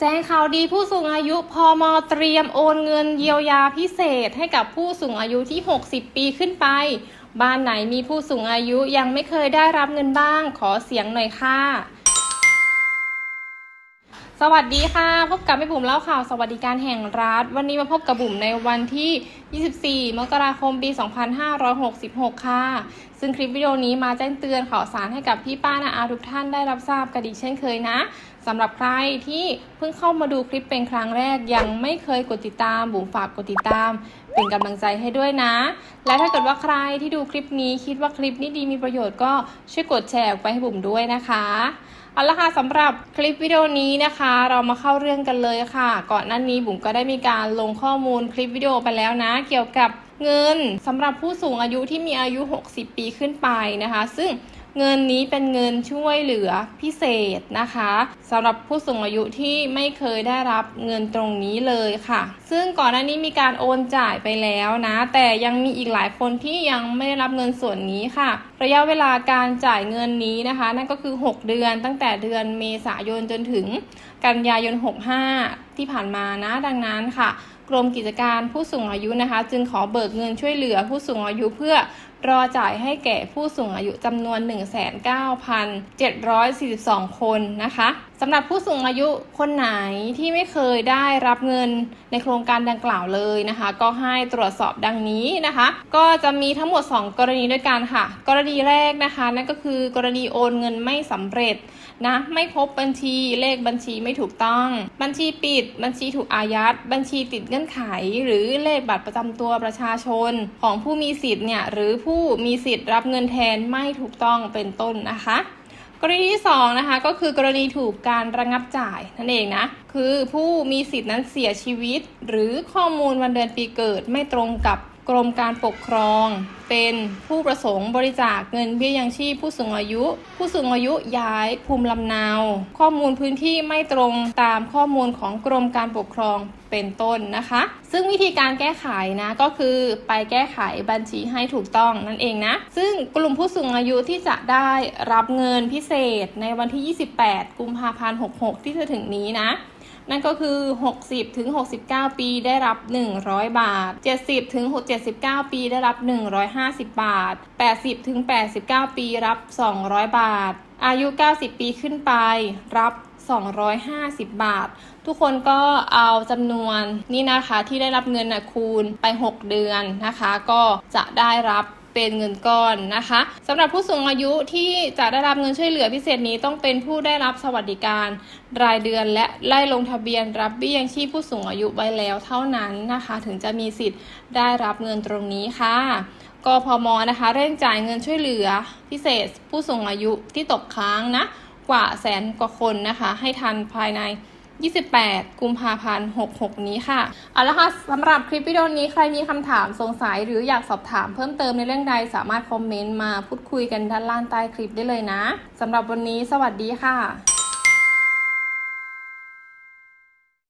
แจ้งข่าวดีผู้สูงอายุพมอเตรียมโอนเงินเยียวยาพิเศษให้กับผู้สูงอายุที่ 60 ปีขึ้นไป บ้านไหนมีผู้สูงอายุยังไม่เคยได้รับเงินบ้าง ขอเสียงหน่อยค่ะ สวัสดีค่ะ พบกับแม่บุ๋มเล่าข่าวสวัสดิการแห่งรัฐ วันนี้มาพบกับบุ๋มในวันที่ 24 มกราคม ปี 2566 ค่ะ ซึ่งคลิปวิดีโอนี้มาแจ้งเตือนข่าวสารให้กับพี่ป้านาอาทุกท่านได้รับทราบกันอีกเช่นเคยนะสำหรับใครที่เพิ่งเข้ามาดูคลิปเป็นครั้งแรกยังไม่เคยกดติดตาม บุ๋มฝากกดติดตาม เป็นกำลังใจให้ด้วยนะ และถ้าเกิดว่าใครที่ดูคลิปนี้คิดว่าคลิปนี้ดีมีประโยชน์ก็ช่วยกดแชร์ออกไปให้บุ๋มด้วยนะคะ เอาละค่ะสำหรับคลิปวิดีโอนี้นะคะ เรามาเข้าเรื่องกันเลยค่ะ ก่อนหน้านี้บุ๋มก็ได้มีการลงข้อมูลคลิปวิดีโอไปแล้วนะ เกี่ยวกับเงินสำหรับผู้สูงอายุที่มีอายุ 60 ปีขึ้นไปนะคะ ซึ่ง เงินนี้เป็นเงินช่วยเหลือพิเศษนะคะสำหรับผู้สูงอายุที่ไม่เคยได้รับเงินตรงนี้เลยค่ะ ซึ่งก่อนหน้านี้มีการโอนจ่ายไปแล้วนะ แต่ยังมีอีกหลายคนที่ยังไม่ได้รับเงินส่วนนี้ค่ะ ระยะเวลาการจ่ายเงินนี้นะคะ นั่นก็คือ 6 เดือนตั้งแต่เดือนเมษายนจนถึงกันยายน 65 ที่ผ่านมานะดังนั้นค่ะ กรมกิจการผู้สูงอายุนะคะ จึงขอเบิกเงินช่วยเหลือผู้สูงอายุเพื่อ รอจ่ายให้แก่ผู้สูงอายุจำนวน 19,742 คนนะคะสำหรับผู้สูงอายุคนไหนที่ไม่เคยได้รับเงินในโครงการดังกล่าวเลยนะคะ ก็ให้ตรวจสอบดังนี้นะคะ ก็จะมีทั้งหมด 2 กรณีด้วยกันค่ะ กรณีแรกนะคะนั่นก็คือกรณีโอนเงินไม่สำเร็จนะไม่พบบัญชีเลขบัญชีไม่ถูกต้อง บัญชีปิด บัญชีถูกอายัด บัญชีติดเงื่อนไข หรือเลขบัตรประจำตัวประชาชนของผู้มีสิทธิ์เนี่ยหรือผู้มีสิทธิ์รับเงินแทนไม่ถูกต้องเป็นต้นนะคะ กรณีที่2นะคะก็คือกรณีถูกการระงับจ่ายนั่นเองนะคือผู้มีสิทธิ์นั้นเสียชีวิต หรือข้อมูลวันเดือนปีเกิดไม่ตรงกับ กรมการปกครอง เป็นผู้ประสงค์บริจาคเงินเบี้ยยังชีพผู้สูงอายุ ผู้สูงอายุย้ายภูมิลำเนา ข้อมูลพื้นที่ไม่ตรงตามข้อมูลของกรมการปกครองเป็นต้นนะคะ ซึ่งวิธีการแก้ไขนะก็คือไปแก้ไขบัญชีให้ถูกต้องนั่นเองนะ ซึ่งกลุ่มผู้สูงอายุที่จะได้รับเงินพิเศษในวันที่ 28 กุมภาพันธ์ 66 ที่จะถึงนี้นะ นั่นก็คือ 60ถึง69 ปีได้รับ 100 บาท 70ถึง79 ปีได้รับ 150 บาท 80ถึง89 ปีรับ 200 บาท อายุ 90 ปีขึ้นไปรับ 250 บาท ทุกคนก็เอาจำนวนนี่นะคะที่ได้รับเงินนะคูณไป 6 เดือนนะคะ ก็จะได้รับ เป็นเงินก้อนนะคะสำหรับผู้สูงอายุที่จะได้รับเงินช่วยเหลือพิเศษนี้ต้องเป็นผู้ได้รับสวัสดิการรายเดือน และไล่ลงทะเบียนรับเบี้ยยังชีพผู้สูงอายุไว้แล้วเท่านั้นนะคะ ถึงจะมีสิทธิ์ได้รับเงินตรงนี้ค่ะกพมนะคะเร่งจ่ายเงินช่วยเหลือพิเศษผู้สูงอายุที่ตกค้างนะกว่าแสนกว่าคนนะคะ ให้ทันภายใน 28 กุมภาพันธ์ 66 นี้ค่ะ เอาละค่ะสำหรับคลิปวิดีโอนี้ใครมีคำถามสงสัยหรืออยากสอบถามเพิ่มเติมในเรื่องใดสามารถคอมเมนต์มาพูดคุยกันด้านล่างใต้คลิปได้เลยนะสำหรับวันนี้สวัสดีค่ะ